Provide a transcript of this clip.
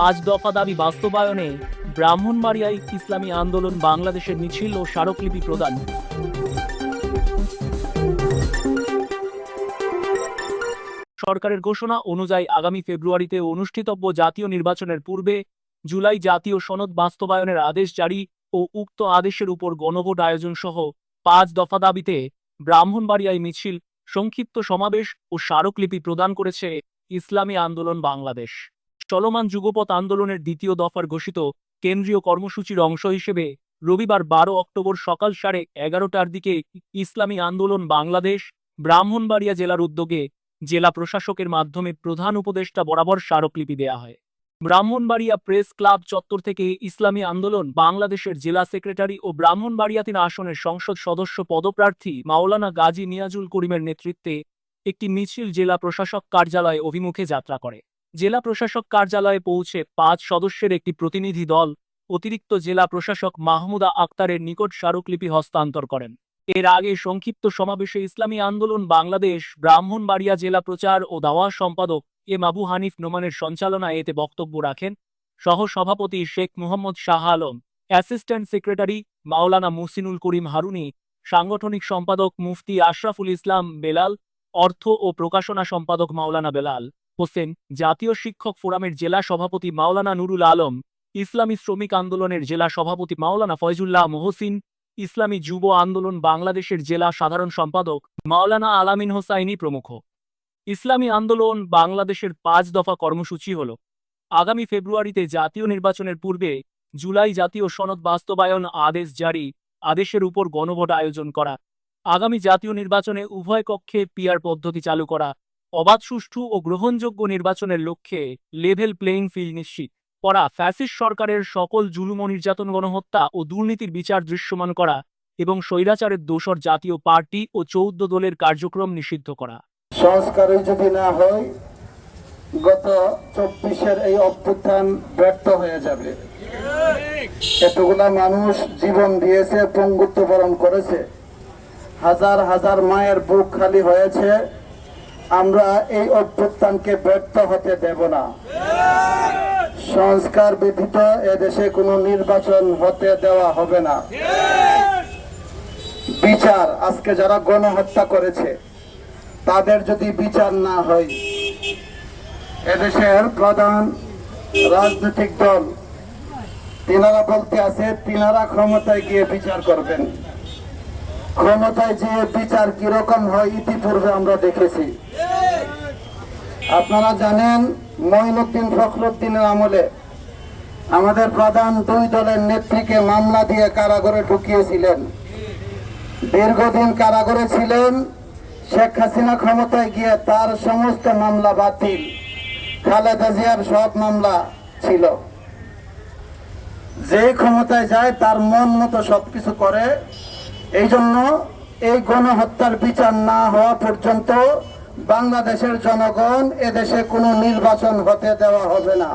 পাঁচ দফা দাবি বাস্তবায়নে ব্রাহ্মণবাড়িয়ায় ইসলামী আন্দোলন বাংলাদেশের মিছিল ও স্মারকলিপি প্রদান। সরকারের ঘোষণা অনুযায়ী আগামী ফেব্রুয়ারিতে অনুষ্ঠিতব্য জাতীয় নির্বাচনের পূর্বে জুলাই জাতীয় সনদ বাস্তবায়নের আদেশ জারি ও উক্ত আদেশের উপর গণভোট আয়োজন সহ পাঁচ দফা দাবিতে ব্রাহ্মণবাড়িয়ায় মিছিল, সংক্ষিপ্ত সমাবেশ ও স্মারকলিপি প্রদান করেছে ইসলামী আন্দোলন বাংলাদেশ। চলমান যুগপথ আন্দোলনের দ্বিতীয় দফার ঘোষিত কেন্দ্রীয় কর্মসূচির অংশ হিসেবে রবিবার বারো অক্টোবর সকাল সাড়ে এগারোটার দিকে ইসলামী আন্দোলন বাংলাদেশ, ব্রাহ্মণবাড়িয়া জেলার উদ্যোগে জেলা প্রশাসকের মাধ্যমে প্রধান উপদেষ্টা বরাবর স্মারকলিপি দেয়া হয়। ব্রাহ্মণবাড়িয়া প্রেস ক্লাব চত্বর থেকে ইসলামী আন্দোলন বাংলাদেশের জেলা সেক্রেটারি ও ব্রাহ্মণবাড়িয়া তিন আসনের সংসদ সদস্য পদপ্রার্থী মাওলানা গাজী নিয়াজুল করিমের নেতৃত্বে একটি মিছিল জেলা প্রশাসক কার্যালয় অভিমুখে যাত্রা করে। জেলা প্রশাসক কার্যালয়ে পৌঁছে পাঁচ সদস্যের একটি প্রতিনিধি দল অতিরিক্ত জেলা প্রশাসক মাহমুদা আক্তারের নিকট স্মারকলিপি হস্তান্তর করেন। এর আগে সংক্ষিপ্ত সমাবেশে ইসলামী আন্দোলন বাংলাদেশ, ব্রাহ্মণবাড়িয়া জেলা প্রচার ও দাওয়া সম্পাদক এম আবু হানিফ নোমানের সঞ্চালনায় এতে বক্তব্য রাখেন সহ সভাপতি শেখ মুহম্মদ শাহ আলম, অ্যাসিস্ট্যান্ট সেক্রেটারি মাওলানা মুহসিনুল করিম হারুনি, সাংগঠনিক সম্পাদক মুফতি আশরাফুল ইসলাম বেলাল, অর্থ ও প্রকাশনা সম্পাদক মাওলানা বেলাল। হোসেন, জাতীয় শিক্ষক ফোরামের জেলা সভাপতি মাওলানা নুরুল আলম, ইসলামী শ্রমিক আন্দোলনের জেলা সভাপতি মাওলানা ফয়জুল্লাহ মহসিন, ইসলামী যুব আন্দোলন বাংলাদেশের জেলা সাধারণ সম্পাদক মাওলানা আলামিন হোসাইনি প্রমুখ। ইসলামী আন্দোলন বাংলাদেশের পাঁচ দফা কর্মসূচি হল। আগামী ফেব্রুয়ারিতে জাতীয় নির্বাচনের পূর্বে জুলাই জাতীয় সনদ বাস্তবায়ন আদেশ জারি, আদেশের উপর গণভোট আয়োজন করা। আগামী জাতীয় নির্বাচনে উভয় কক্ষে পিআর পদ্ধতি চালু করা। অবাধ, সুষ্ঠু ও গ্রহণযোগ্য নির্বাচনের লক্ষ্যে লেভেল প্লেইং ফিল্ড নিশ্চিত। করা ফ্যাসিস্ট সরকারের সকল জুলুম নির্যাতন, গণহত্যা ও দুর্নীতির বিচার দৃশ্যমান করা এবং স্বৈরাচারের দোসর জাতীয় পার্টি ও চৌদ্দ দলের কার্যক্রম নিষিদ্ধ করা। সংস্কারই যদি না হয়, গত চব্বিশের এই অভ্যুত্থান ব্যর্থ হয়ে যাবে। এতগুলা মানুষ জীবন দিয়েছে, পঙ্গুত্ব বরণ করেছে। হাজার হাজার মায়ের বুক খালি হয়েছে। আমরা এই অভ্যুত্থানকে ব্যর্থ হতে দেব না। সংস্কার ব্যতীত এদেশে কোনো নির্বাচন হতে দেওয়া হবে না। বিচার, আজকে যারা গণহত্যা করেছে, তাদের যদি বিচার না হয়, এদেশের প্রধান রাজনৈতিক দল, তিনারা বলতে আছে, তিনারা ক্ষমতায় গিয়ে বিচার করবেন। ক্ষমতায় যে বিচার কীরকম হয় ইতিপূর্বে আমরা দেখেছি। আপনারা জানেন মঈনুদ্দিন ফখরুদ্দিনের আমলে আমাদের প্রধান দুই দলের নেত্রীকে মামলা দিয়ে কারাগারে ঢুকিয়েছিলেন। দীর্ঘদিন কারাগারে ছিলেন, শেখ হাসিনা ক্ষমতায় গিয়ে তার সমস্ত মামলা বাতিল, খালেদা জিয়ার সব মামলা ছিল। যে ক্ষমতায় যায়, তার মন মতো সবকিছু করে এই জন্য এই গণহত্যার বিচার না হওয়া পর্যন্ত বাংলাদেশের জনগণ এদেশে কোনো নির্বাচন হতে দেওয়া হবে না।